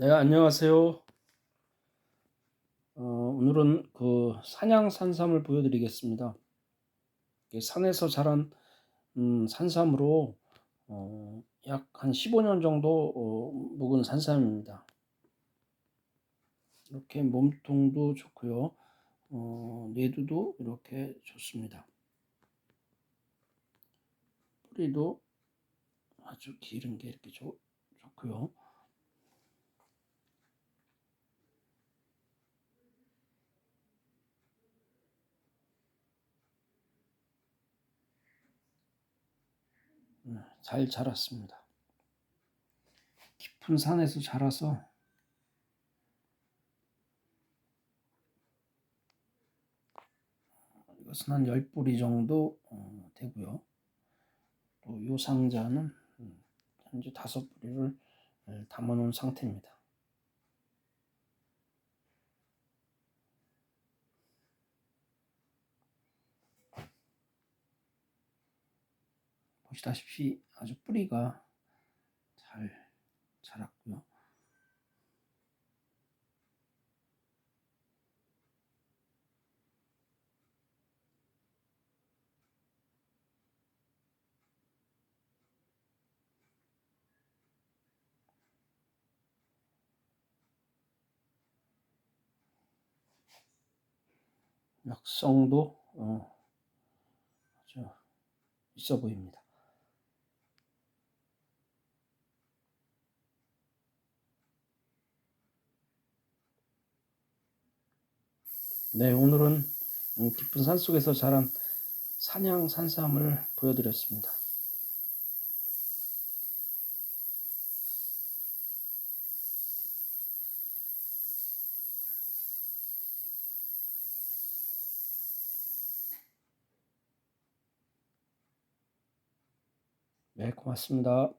네, 안녕하세요. 어, 오늘은 그 산양 산삼을 보여드리겠습니다. 산에서 자란 음, 산삼으로 어, 약한 15년 정도 어, 묵은 산삼입니다. 이렇게 몸통도 좋고요. 어, 내두도 이렇게 좋습니다. 뿌리도 아주 기른 게 이렇게 좋, 좋고요. 음, 잘 자랐습니다. 깊은 산에서 자라서 이것은 한 10뿌리 정도 어, 되고요. 또 이 상자는 음, 현재 다섯 뿌리를 예, 담아 놓은 상태입니다. 보시다시피 아주 뿌리가 잘 자랐고요. 약성도 어, 아주 있어 보입니다. 네, 오늘은 음, 깊은 산 속에서 자란 산양 산삼을 보여드렸습니다. 네, 고맙습니다.